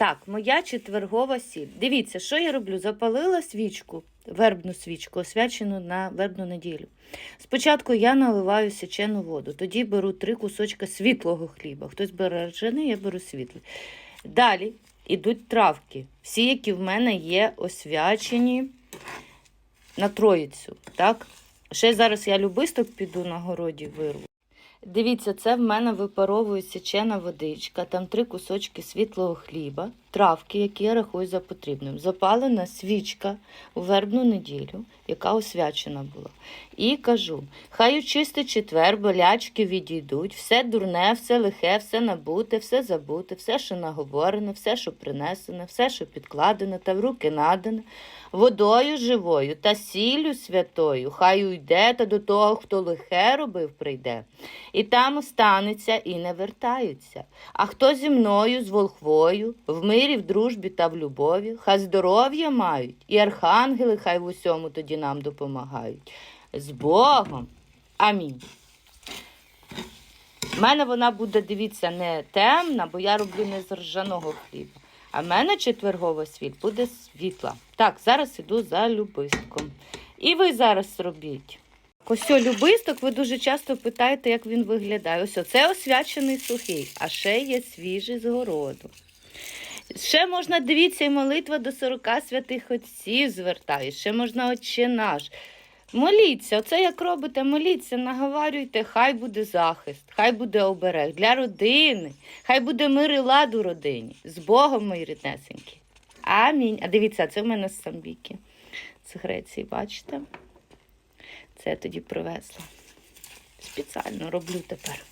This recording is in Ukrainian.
Так, моя четвергова сіль. Дивіться, що я роблю? Запалила свічку, вербну свічку, освячену на вербну неділю. Спочатку я наливаю сечену воду, тоді беру три кусочка світлого хліба. Хтось бере ржаний, я беру світлий. Далі йдуть травки, всі, які в мене є освячені на троїцю. Так? Ще зараз я любисток піду на городі вирву. Дивіться, це в мене випаровує січена водичка, там три кусочки світлого хліба, травки, які я рахую за потрібним. Запалена свічка у вербну неділю, яка освячена була. І кажу: хай у чистий четвер болячки відійдуть, все дурне, все лихе, все набуте, все забуте, все, що наговорене, все, що принесене, все, що підкладене, та в руки надане, водою живою та сіллю святою, хай уйде та до того, хто лихе робив, прийде. І там останеться і не вертаються. А хто зі мною, з волхвою, в мирі, в дружбі та в любові, хай здоров'я мають, і архангели хай в усьому тоді нам допомагають. З Богом. Амінь. У мене вона буде, дивіться, не темна, бо я роблю не з ржаного хліба. А в мене четвергова світ буде світла. Так, зараз іду за любистком. І ви зараз робіть. Ось о, любисток, ви дуже часто питаєте, як він виглядає. Ось о, це освячений сухий, а ще є свіжий з городу. Ще можна, дивіться, і молитва до 40 святих отців звертає, ще можна отче наш. Моліться, оце як робите, моліться, наговарюйте, хай буде захист, хай буде оберег для родини, хай буде мир і лад у родині. З Богом, мої ріднесенькі. Амінь. А дивіться, це в мене з Самбіки. З Греції, бачите? Це я тоді привезла. Спеціально роблю тепер.